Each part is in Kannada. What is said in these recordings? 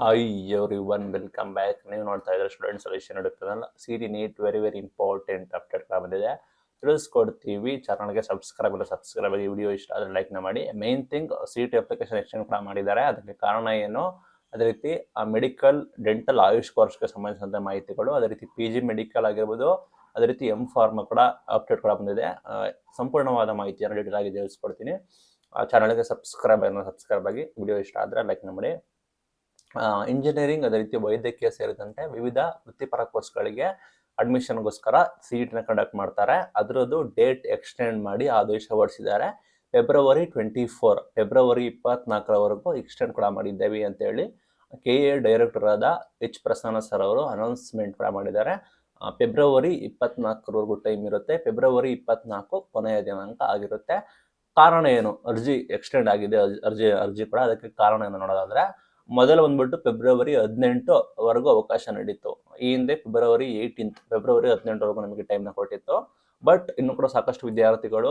Hi everyone welcome back ನೀವು ನೋಡ್ತಾ ಇದ್ದಾರೆ student solution ಇಡುತ್ತದಲ್ಲ C D NEET very very important update ಬಂದಿದೆ. ತಿಳಿಸ್ಕೊಡ್ತೀವಿ. ಚಾನಲ್ಗೆ ಸಬ್ಸ್ಕ್ರೈಬ್ ಇಲ್ಲ ಸಬ್ಸ್ಕ್ರೈಬ್ ಆಗಿ ವಿಡಿಯೋ ಇಷ್ಟ ಆದರೆ ಲೈಕ್ನ ಮಾಡಿ. Main thing C T application extend ಕೂಡ ಮಾಡಿದ್ದಾರೆ. ಅದಕ್ಕೆ ಕಾರಣ ಏನು? ಅದೇ ರೀತಿ ಮೆಡಿಕಲ್ ಡೆಂಟಲ್ ಆಯುಷ್ ಕೋರ್ಸ್ಗೆ ಸಂಬಂಧಿಸಿದಂಥ ಮಾಹಿತಿಗಳು, ಅದೇ ರೀತಿ ಪಿ ಜಿ ಮೆಡಿಕಲ್ ಆಗಿರ್ಬೋದು, ಅದೇ ರೀತಿ ಎಂ ಫಾರ್ಮ್ ಕೂಡ ಅಪ್ಡೇಟ್ ಕೂಡ ಬಂದಿದೆ. ಸಂಪೂರ್ಣವಾದ ಮಾಹಿತಿಯನ್ನು ಡೀಟೇಲ್ ಆಗಿ ತಿಳಿಸ್ಕೊಡ್ತೀನಿ. ಚಾನಲ್ಗೆ ಸಬ್ಸ್ಕ್ರೈಬ್ ಸಬ್ಸ್ಕ್ರೈಬ್ ಆಗಿ ವಿಡಿಯೋ ಇಷ್ಟ ಆದರೆ ಲೈಕ್ನ ಮಾಡಿ. ಇಂಜಿನಿಯರಿಂಗ್ ಅದೇ ರೀತಿ ವೈದ್ಯಕೀಯ ಸೇರಿದಂತೆ ವಿವಿಧ ವೃತ್ತಿಪರ ಕೋರ್ಸ್ಗಳಿಗೆ ಅಡ್ಮಿಷನ್ಗೋಸ್ಕರ ನ ಕಂಡಕ್ಟ್ ಮಾಡ್ತಾರೆ. ಅದರದ್ದು ಡೇಟ್ ಎಕ್ಸ್ಟೆಂಡ್ ಮಾಡಿ ಆದೇಶ ಹೊರಡಿಸಿದ್ದಾರೆ. ಫೆಬ್ರವರಿ ಟ್ವೆಂಟಿ ಫೋರ್ ಫೆಬ್ರವರಿ ಇಪ್ಪತ್ನಾಲ್ಕರವರೆಗೂ ಎಕ್ಸ್ಟೆಂಡ್ ಕೂಡ ಮಾಡಿದ್ದೇವೆ ಅಂತೇಳಿ ಕೆ ಎ ಡೈರೆಕ್ಟರ್ ಆದ ಎಚ್ ಪ್ರಸನ್ನ ಸರ್ ಅವರು ಅನೌನ್ಸ್ಮೆಂಟ್ ಕೂಡ ಮಾಡಿದ್ದಾರೆ. ಫೆಬ್ರವರಿ ಇಪ್ಪತ್ನಾಲ್ಕರವರೆಗೂ ಟೈಮ್ ಇರುತ್ತೆ. ಫೆಬ್ರವರಿ ಇಪ್ಪತ್ನಾಲ್ಕು ಕೊನೆಯ ದಿನಾಂಕ ಆಗಿರುತ್ತೆ. ಕಾರಣ ಏನು? ಅರ್ಜಿ ಎಕ್ಸ್ಟೆಂಡ್ ಆಗಿದೆ. ಅರ್ಜಿ ಅರ್ಜಿ ಕೂಡ ಅದಕ್ಕೆ ಕಾರಣ ಏನು ನೋಡೋದಾದ್ರೆ ಮೊದಲು ಬಂದ್ಬಿಟ್ಟು ಫೆಬ್ರವರಿ ಹದಿನೆಂಟು ವರೆಗೂ ಅವಕಾಶ ನಡೀತು. ಈ ಹಿಂದೆ ಫೆಬ್ರವರಿ ಏಯ್ಟೀನ್ತ್ ಫೆಬ್ರವರಿ ಹದಿನೆಂಟರವರೆಗೂ ನಮಗೆ ಟೈಮ್ನ ಕೊಟ್ಟಿತ್ತು. ಬಟ್ ಇನ್ನು ಕೂಡ ಸಾಕಷ್ಟು ವಿದ್ಯಾರ್ಥಿಗಳು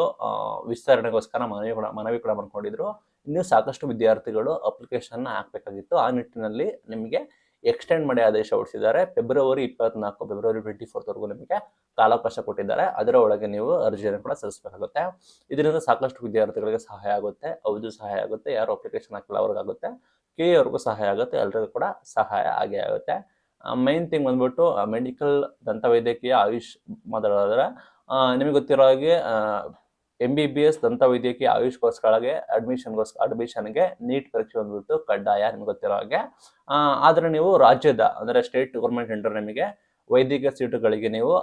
ವಿಸ್ತರಣೆಗೋಸ್ಕರ ಮನವಿ ಕೂಡ ಮನವಿ ಕೂಡ ಮಾಡ್ಕೊಂಡಿದ್ರು. ಇನ್ನೂ ಸಾಕಷ್ಟು ವಿದ್ಯಾರ್ಥಿಗಳು ಅಪ್ಲಿಕೇಶನ್ನ ಹಾಕಬೇಕಾಗಿತ್ತು. ಆ ನಿಟ್ಟಿನಲ್ಲಿ ನಿಮಗೆ ಎಕ್ಸ್ಟೆಂಡ್ ಮಾಡಿ ಆದೇಶ ಹೊರಡಿಸಿದ್ದಾರೆ ಫೆಬ್ರವರಿ ಇಪ್ಪತ್ನಾಲ್ಕು, ಫೆಬ್ರವರಿ ಟ್ವೆಂಟಿ ಫೋರ್ತ್ವರೆಗೂ ನಿಮಗೆ ಕಾಲಾವಕಾಶ ಕೊಟ್ಟಿದ್ದಾರೆ. ಅದರ ಒಳಗೆ ನೀವು ಅರ್ಜಿಯನ್ನು ಕೂಡ ಸಲ್ಲಿಸಬೇಕಾಗುತ್ತೆ. ಇದರಿಂದ ಸಾಕಷ್ಟು ವಿದ್ಯಾರ್ಥಿಗಳಿಗೆ ಸಹಾಯ ಆಗುತ್ತೆ. ಹೌದು ಸಹಾಯ ಆಗುತ್ತೆ. ಯಾರು ಅಪ್ಲಿಕೇಶನ್ ಹಾಕಿಲ್ಲ ಅವ್ರಿಗಾಗುತ್ತೆ. ಕೆ ಅವ್ರಿಗೂ ಸಹಾಯ ಆಗುತ್ತೆ, ಎಲ್ರಿಗೂ ಕೂಡ ಸಹಾಯ ಆಗೇ ಆಗುತ್ತೆ. ಮೈನ್ ಥಿಂಗ್ ಬಂದ್ಬಿಟ್ಟು ಮೆಡಿಕಲ್ ದಂತವೈದ್ಯಕೀಯ ಆಯುಷ್ ಮಾತಾಡೋದಾದ್ರೆ ನಿಮಗೆ ಗೊತ್ತಿರೋ ಹಾಗೆ ಎಂ ಬಿ ಬಿ ಎಸ್ ದಂತ ವೈದ್ಯಕೀಯ ಕೋರ್ಸ್ಗಳಿಗೆ ಅಡ್ಮಿಷನ್ಗೋಸ್ಕರ ಅಡ್ಮಿಷನ್ಗೆ ನೀಟ್ ಪರೀಕ್ಷೆ ಬಂದ್ಬಿಟ್ಟು ಕಡ್ಡಾಯ, ನಿಮ್ಗೆ ಗೊತ್ತಿರೋ ಹಾಗೆ. ಆದರೆ ಆದ್ರೆ ನೀವು ರಾಜ್ಯದ, ಅಂದರೆ ಸ್ಟೇಟ್ ಗೌರ್ಮೆಂಟ್ ಸೆಂಟರ್ ನಿಮಗೆ ವೈದ್ಯಕೀಯ ಸೀಟುಗಳಿಗೆ ನೀವು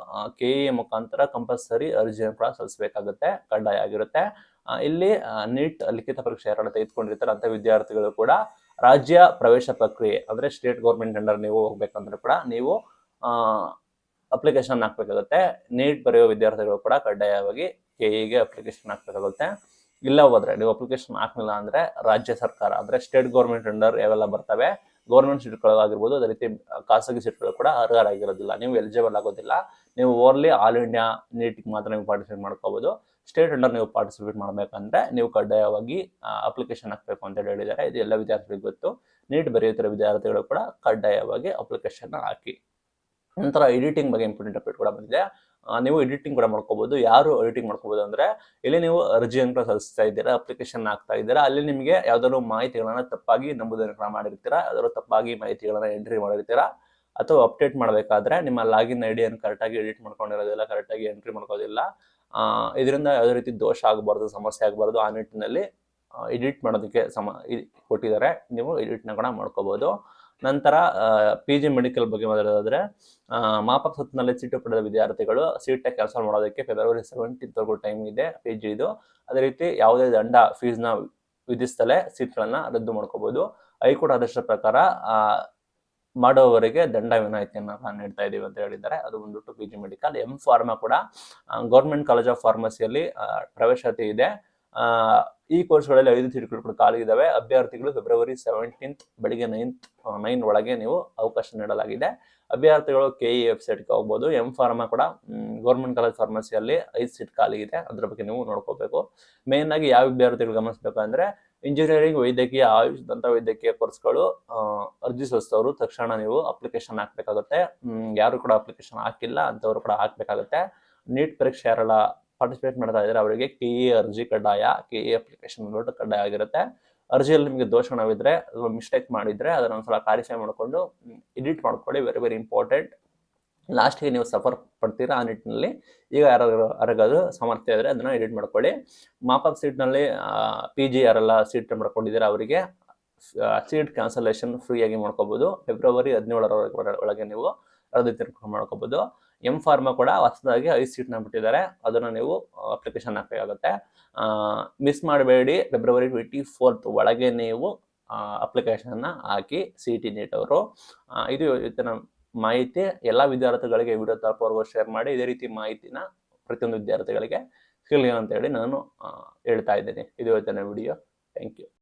ಕೆ ಇ ಮುಖಾಂತರ ಕಂಪಲ್ಸರಿ ಅರ್ಜಿಯನ್ನು ಕೂಡ ಸಲ್ಲಿಸಬೇಕಾಗುತ್ತೆ, ಕಡ್ಡಾಯ ಆಗಿರುತ್ತೆ. ಇಲ್ಲಿ ನೀಟ್ ಲಿಖಿತ ಪರೀಕ್ಷೆ ಎರಡು ತೆಗೆದುಕೊಂಡಿರ್ತಾರೆ, ಅಂತ ವಿದ್ಯಾರ್ಥಿಗಳು ಕೂಡ ರಾಜ್ಯ ಪ್ರವೇಶ ಪ್ರಕ್ರಿಯೆ ಅಂದರೆ ಸ್ಟೇಟ್ ಗೌರ್ಮೆಂಟ್ ಅಂಡರ್ ನೀವು ಹೋಗ್ಬೇಕಂದ್ರೆ ಕೂಡ ನೀವು ಅಪ್ಲಿಕೇಶನ್ ಹಾಕ್ಬೇಕಾಗುತ್ತೆ. ನೀಟ್ ಬರೆಯೋ ವಿದ್ಯಾರ್ಥಿಗಳು ಕೂಡ ಕಡ್ಡಾಯವಾಗಿ ಕೆ ಇಗೆ ಅಪ್ಲಿಕೇಶನ್ ಹಾಕ್ಬೇಕಾಗುತ್ತೆ. ಇಲ್ಲ ಹೋದ್ರೆ ನೀವು ಅಪ್ಲಿಕೇಶನ್ ಹಾಕಲಿಲ್ಲ ಅಂದ್ರೆ ರಾಜ್ಯ ಸರ್ಕಾರ ಅಂದ್ರೆ ಸ್ಟೇಟ್ ಗೌರ್ಮೆಂಟ್ ಅಂಡರ್ ಯಾವೆಲ್ಲ ಬರ್ತವೆ ಗೌರ್ಮೆಂಟ್ ಸೀಟ್ಗಳಾಗಿರ್ಬೋದು ಅದೇ ರೀತಿ ಖಾಸಗಿ ಸೀಟ್ಗಳು ಕೂಡ ಅರ್ಹರಾಗಿರೋದಿಲ್ಲ. ನೀವು ಎಲಿಜಿಬಲ್ ಆಗೋದಿಲ್ಲ. ನೀವು ಓನ್ಲಿ ಆಲ್ ಇಂಡಿಯಾ ನೀಟಿಗೆ ಮಾತ್ರ ನೀವು ಪಾರ್ಟಿಸಿಪೇಟ್ ಮಾಡ್ಕೋಬಹುದು ಸ್ಟೇಟ್ ಅಂಡರ್ ನೀವು ಪಾರ್ಟಿಸಿಪೇಟ್ ಮಾಡಬೇಕಂದ್ರೆ ನೀವು ಕಡ್ಡಾಯವಾಗಿ ಅಪ್ಲಿಕೇಶನ್ ಹಾಕಬೇಕು ಅಂತ ಹೇಳಿದ್ದಾರೆ. ಇದು ಎಲ್ಲ ವಿದ್ಯಾರ್ಥಿಗಳಿಗೆ ಗೊತ್ತು. ನೀಟ್ ಬರೆಯುತ್ತಿರೋ ವಿದ್ಯಾರ್ಥಿಗಳು ಕೂಡ ಕಡ್ಡಾಯವಾಗಿ ಅಪ್ಲಿಕೇಶನ್ ಹಾಕಿ. ನಂತರ ಎಡಿಟಿಂಗ್ ಬಗ್ಗೆ ಇಂಪಾರ್ಟೆಂಟ್ ಅಪ್ಡೇಟ್ ಕೂಡ ಬಂದಿದೆ. ನೀವು ಎಡಿಟಿಂಗ್ ಕೂಡ ಮಾಡ್ಕೋಬಹುದು ಯಾರು ಎಡಿಟಿಂಗ್ ಮಾಡ್ಕೋಬಹುದು ಅಂದ್ರೆ, ಇಲ್ಲಿ ನೀವು ಅರ್ಜಿಯನ್ನು ಕೂಡ ಸಲ್ಲಿಸ್ತಾ ಇದ್ದೀರಾ ಅಪ್ಲಿಕೇಶನ್ ಹಾಕ್ತಾ ಇದ್ದೀರಾ, ಅಲ್ಲಿ ನಿಮಗೆ ಯಾವ್ದಾದ್ರು ಮಾಹಿತಿಗಳನ್ನ ತಪ್ಪಾಗಿ ನಂಬುದನ್ನು ಕೂಡ ಮಾಡಿರ್ತೀರಾ, ಯಾವ್ದಾದ್ರು ತಪ್ಪಾಗಿ ಮಾಹಿತಿಗಳನ್ನ ಎಂಟ್ರಿ ಮಾಡಿರ್ತೀರಾ, ಅಥವಾ ಅಪ್ಡೇಟ್ ಮಾಡಬೇಕಾದ್ರೆ ನಿಮ್ಮ ಲಾಗಿನ್ ಐಡಿಯನ್ನು ಡಿಯನ್ನು ಕರೆಕ್ಟಾಗಿ ಎಡಿಟ್ ಮಾಡ್ಕೊಂಡಿರೋದಿಲ್ಲ ಕರೆಕ್ಟಾಗಿ ಎಂಟ್ರಿ ಮಾಡ್ಕೋದಿಲ್ಲ ಇದರಿಂದ ಯಾವುದೇ ರೀತಿ ದೋಷ ಆಗಬಾರ್ದು, ಸಮಸ್ಯೆ ಆಗಬಾರ್ದು, ಆ ನಿಟ್ಟಿನಲ್ಲಿ ಎಡಿಟ್ ಮಾಡೋದಕ್ಕೆ ಸಮ ಕೊಟ್ಟಿದ್ದಾರೆ. ನೀವು ಎಡಿಟ್ನ ಕೂಡ ಮಾಡ್ಕೋಬೋದು. ನಂತರ ಪಿ ಜಿ ಮೆಡಿಕಲ್ ಬಗ್ಗೆ ಮಾತಾಡೋದಾದ್ರೆ ಮಾಪಕ ಸುತ್ತಿನಲ್ಲಿ ಸೀಟು ಪಡೆದ ವಿದ್ಯಾರ್ಥಿಗಳು ಸೀಟ್ ಕ್ಯಾನ್ಸಲ್ ಮಾಡೋದಕ್ಕೆ ಫೆಬ್ರವರಿ ಸೆವೆಂಟೀನ್ತ್ವರೆಗೂ ಟೈಮ್ ಇದೆ ಪಿ ಜಿ ಇದು ಅದೇ ರೀತಿ ಯಾವುದೇ ದಂಡ ಫೀಸ್ನ ವಿಧಿಸ್ತಲೇ ಸೀಟ್ಗಳನ್ನು ರದ್ದು ಮಾಡ್ಕೋಬಹುದು ಹೈಕೋರ್ಟ್ ಆದೇಶದ ಪ್ರಕಾರ ಮಾಡುವವರಿಗೆ ದಂಡ ವಿನಾಯಿತಿಯನ್ನು ನೀಡ್ತಾ ಇದ್ದೀವಿ ಅಂತ ಹೇಳಿದ್ದಾರೆ. ಅದು ಬಂದ್ಬಿಟ್ಟು P G medical M pharma ಕೂಡ ಗೌರ್ಮೆಂಟ್ ಕಾಲೇಜ್ ಆಫ್ ಫಾರ್ಮಸಿಯಲ್ಲಿ ಪ್ರವೇಶಾತಿ ಇದೆ. ಈ ಕೋರ್ಸ್ಗಳಲ್ಲಿ ಐದು ಸೀಟ್ಗಳು ಕೂಡ ಖಾಲಿ ಇದ್ದಾವೆ ಅಭ್ಯರ್ಥಿಗಳು ಫೆಬ್ರವರಿ ಸೆವೆಂಟೀನ್ತ್ ಬೆಳಿಗ್ಗೆ ನೈನ್ತ್ ನೈನ್ ಒಳಗೆ ನೀವು ಅವಕಾಶ ನೀಡಲಾಗಿದೆ. ಅಭ್ಯರ್ಥಿಗಳು ಕೆ ಇ ವೆಬ್ಸೈಟ್ಗೆ ಹೋಗ್ಬೋದು. ಎಂ ಫಾರ್ಮಾ ಕೂಡ ಗೌರ್ಮೆಂಟ್ ಕಾಲೇಜ್ ಫಾರ್ಮಸಿಯಲ್ಲಿ ಐದು ಸೀಟ್ ಖಾಲಿ ಇದೆ. ಅದ್ರ ಬಗ್ಗೆ ನೀವು ನೋಡ್ಕೋಬೇಕು. ಮೇನ್ ಆಗಿ ಯಾವ ಅಭ್ಯರ್ಥಿಗಳು ಗಮನಿಸಬೇಕು ಅಂದ್ರೆ ಇಂಜಿನಿಯರಿಂಗ್ ವೈದ್ಯಕೀಯ, ಆಯುಷ್, ದಂತ ವೈದ್ಯಕೀಯ ಕೋರ್ಸ್ಗಳು ಅರ್ಜಿ ಸಲ್ಲಿಸಿದವರು ತಕ್ಷಣ ನೀವು ಅಪ್ಲಿಕೇಶನ್ ಹಾಕ್ಬೇಕಾಗುತ್ತೆ. ಯಾರು ಕೂಡ ಅಪ್ಲಿಕೇಶನ್ ಹಾಕಿಲ್ಲ ಅಂತವರು ಕೂಡ ಹಾಕ್ಬೇಕಾಗುತ್ತೆ. ನೀಟ್ ಪರೀಕ್ಷೆ ಯಾರೆಲ್ಲ ಪಾರ್ಟಿಸಿಪೇಟ್ ಮಾಡ್ತಾ ಇದ್ದಾರೆ, ಅವರಿಗೆ ಕೆ ಇ ಅರ್ಜಿ ಕಡ್ಡಾಯ ಕೆ ಇ ಅಪ್ಲಿಕೇಶನ್ ಕಡ್ಡಾಯ ಆಗಿರುತ್ತೆ. ಅರ್ಜಿಯಲ್ಲಿ ನಿಮಗೆ ದೋಷಣವಿದ್ರೆ ಅಥವಾ ಮಿಸ್ಟೇಕ್ ಮಾಡಿದ್ರೆ ಅದನ್ನ ಒಂದ್ಸಲ ಕ್ಲಾರಿಫೈ ಮಾಡಿಕೊಂಡು ಎಡಿಟ್ ಮಾಡ್ಕೊಳ್ಳಿ. ವೆರಿ ವೆರಿ ಇಂಪಾರ್ಟೆಂಟ್ ಲಾಸ್ಟಿಗೆ ನೀವು ಸಫರ್ ಪಡ್ತೀರಾ ಆ ನಿಟ್ಟಿನಲ್ಲಿ ಈಗ ಯಾರು ಅರಗೋದು ಸಾಮರ್ಥ್ಯ ಇದ್ದರೆ ಅದನ್ನು ಎಡಿಟ್ ಮಾಡ್ಕೊಳ್ಳಿ. ಮಾಪಪ್ ಸೀಟ್ನಲ್ಲಿ ಪಿ ಜಿ ಯಾರೆಲ್ಲ ಸೀಟ್ ಮಾಡ್ಕೊಂಡಿದ್ದಾರೆ ಅವರಿಗೆ ಸೀಟ್ ಕ್ಯಾನ್ಸಲೇಷನ್ ಫ್ರೀಯಾಗಿ ಮಾಡ್ಕೋಬೋದು. ಫೆಬ್ರವರಿ ಹದಿನೇಳರ ಒಳಗೆ ನೀವು ಅರ್ಧ ತಿರ್ಕೊಂಡು ಮಾಡ್ಕೋಬೋದು. ಎಂ ಫಾರ್ಮಾ ಕೂಡ ಹೊಸದಾಗಿ ಐದು ಸೀಟ್ನ ಬಿಟ್ಟಿದ್ದಾರೆ ಅದನ್ನು ನೀವು ಅಪ್ಲಿಕೇಶನ್ ಹಾಕಬೇಕಾಗುತ್ತೆ ಮಿಸ್ ಮಾಡಬೇಡಿ. ಫೆಬ್ರವರಿ ಟ್ವೆಂಟಿ ಫೋರ್ತ್ ಒಳಗೆ ನೀವು ಅಪ್ಲಿಕೇಶನ್ನ ಹಾಕಿ ಸಿ ಟಿ ನೀಟ್ ಅವರು. ಆ, ಇದು ಇವತ್ತಿನ ಮಾಹಿತಿ ಎಲ್ಲ ವಿದ್ಯಾರ್ಥಿಗಳಿಗೆ ವಿಡಿಯೋ ತಲುಪೋರ್ಗು ಶೇರ್ ಮಾಡಿ, ಇದೇ ರೀತಿ ಮಾಹಿತಿನ ಪ್ರತಿಯೊಂದು ವಿದ್ಯಾರ್ಥಿಗಳಿಗೆ ಸಿಗಲಿ ಅಂತ ಹೇಳಿ ನಾನು ಹೇಳ್ತಾ ಇದ್ದೀನಿ. ಇದು ಇವತ್ತಿನ ವಿಡಿಯೋ ಥ್ಯಾಂಕ್ ಯು